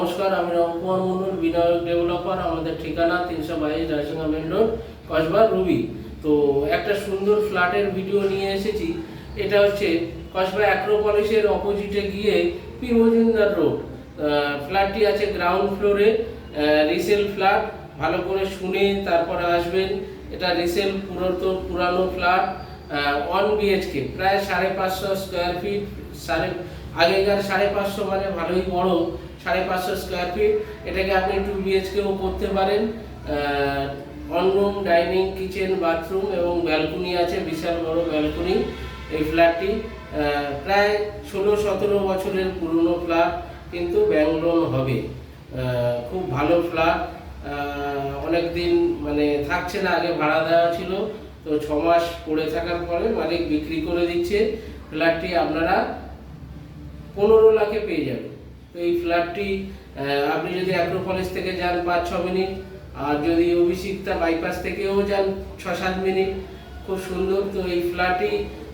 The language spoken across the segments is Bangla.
নমস্কার, আমি রংকুমার মুন্ডুর বিনায়ক ডেভেলপার, আমাদের ঠিকানা তিনশো বাইশ Raisingha main road Kasba Ruby. তো একটা সুন্দর ফ্ল্যাটের ভিডিও নিয়ে এসেছি। এটা হচ্ছে কসবা অ্যাক্রোপলিসের অপোজিটে গিয়ে পি মজুমদার রোড ফ্ল্যাটটি আছে গ্রাউন্ড ফ্লোরে রিসেল ফ্ল্যাট ভালো করে শুনে তারপরে আসবেন। এটা রিসেল পুরাতন, পুরানো ফ্ল্যাট ওয়ান বিএইচকে প্রায় সাড়ে পাঁচশো স্কোয়ার ফিট সাড়ে, আগেকার সাড়ে পাঁচশো মানে ভালোই বড়, সাড়ে পাঁচশো স্কোয়ার ফিট এটাকে আপনি টু বিএইচকেও করতে পারেন। রুম ডাইনিং কিচেন বাথরুম এবং ব্যালকনি আছে, বিশাল বড় ব্যালকনি এই ফ্ল্যাটটি প্রায় ষোলো সতেরো বছরের পুরনো ফ্ল্যাট কিন্তু ব্যাংক হবে। খুব ভালো ফ্ল্যাট অনেক দিন মানে থাকছে না, আগে ভাড়া দেওয়া ছিল। তো ছ মাস পড়ে থাকার পরে মালিক বিক্রি করে দিচ্ছে, ফ্ল্যাটটি আপনারা পনেরো লাখে পেয়ে যাবেন। তো এই ফ্ল্যাটটি আপনি যদি অ্যাক্রোপলিস থেকে যান পাঁচ, ছ মিনিট, আর যদি অভিষিক্তা বাইপাস থেকেও যান ছ, সাত মিনিট, খুব সুন্দর। তো এই ফ্ল্যাটটি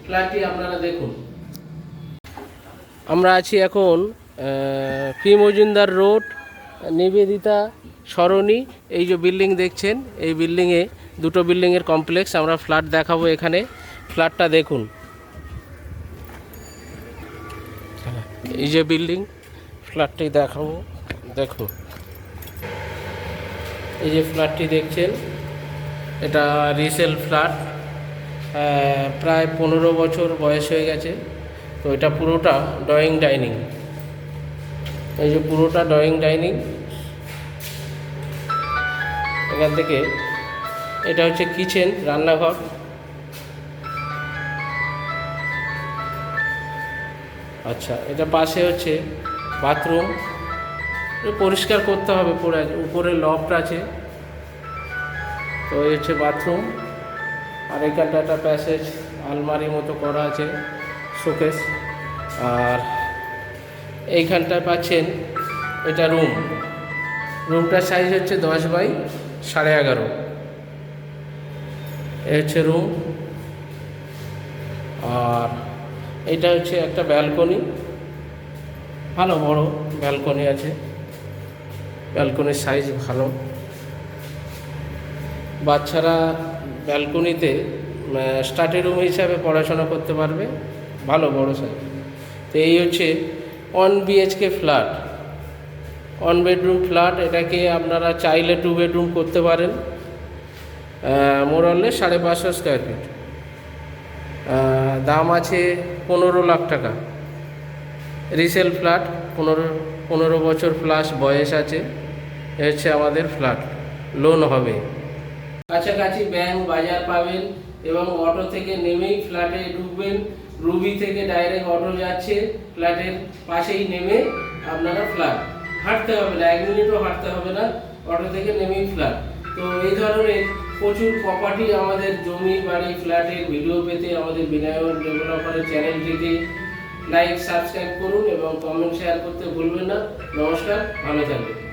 ফ্ল্যাটটি আপনারা দেখুন। আমরা আছি এখন পি মজুমদার রোড, নিবেদিতা সরণি। এই যে বিল্ডিং দেখছেন, এই বিল্ডিংয়ে দুটো বিল্ডিংয়ের কমপ্লেক্স, আমরা ফ্ল্যাট দেখাবো এখানে। ফ্ল্যাটটা দেখুন। এই যে বিল্ডিং, ফ্ল্যাটটি দেখাবো। দেখুন এই যে ফ্ল্যাটটি দেখছেন, এটা রিসেল ফ্ল্যাট। প্রায় পনেরো বছর বয়স হয়ে গেছে। তো এটা পুরোটা ড্রয়িং ডাইনিং। এই যে পুরোটা ড্রয়িং ডাইনিং। এখান থেকে এটা হচ্ছে কিচেন, রান্নাঘর। আচ্ছা এটা পাশে হচ্ছে বাথরুম। পরিষ্কার করতে হবে পুরো, উপরে লফট আছে। তো এই হচ্ছে বাথরুম। আর এখানটা একটা প্যাসেজ আলমারি মতো করা আছে শোকেস আর এইখানটায় পাচ্ছেন এটা রুম রুমটার সাইজ হচ্ছে দশ বাই সাড়ে এগারো। এ হচ্ছে রুম আর এটা হচ্ছে একটা ব্যালকনি ভালো, বড় ব্যালকনি আছে। ব্যালকনির সাইজ ভালো। বাচ্চারা ব্যালকনিতে স্টাডি রুম হিসাবে পড়াশোনা করতে পারবে। ভালো, বড় সাইজ তো এই হচ্ছে one BHK flat one bedroom flat এটাকে আপনারা চাইলে টু বেডরুম করতে পারেন। মোরালে সাড়ে পাঁচশো স্কোয়ার ফিট দাম আছে পনেরো লাখ টাকা। রিসেল ফ্ল্যাট পনেরো পনেরো বছর প্লাস বয়স আছে। হচ্ছে আমাদের ফ্ল্যাট লোন হবে। কাছাকাছি ব্যাংক বাজার পাবেন এবং অটো থেকে নেমেই ফ্ল্যাটে ঢুকবেন। রুবি থেকে ডাইরেক্ট অটো যাচ্ছে। ফ্ল্যাটের পাশেই নেমে আপনারা ফ্ল্যাট হাঁটতে হবে না, এক মিনিটও হাঁটতে হবে না। অটো থেকে নেমেই ফ্ল্যাট তো এই ধরনের প্রচুর প্রপার্টি আমাদের জমি, বাড়ি ফ্ল্যাটের ভিডিও পেতে আমাদের বিনায়ক ডেভেলপারের চ্যানেলটিকে লাইক সাবস্ক্রাইব করুন এবং কমেন্ট শেয়ার করতে ভুলবেন না। নমস্কার, ভালো থাকবেন।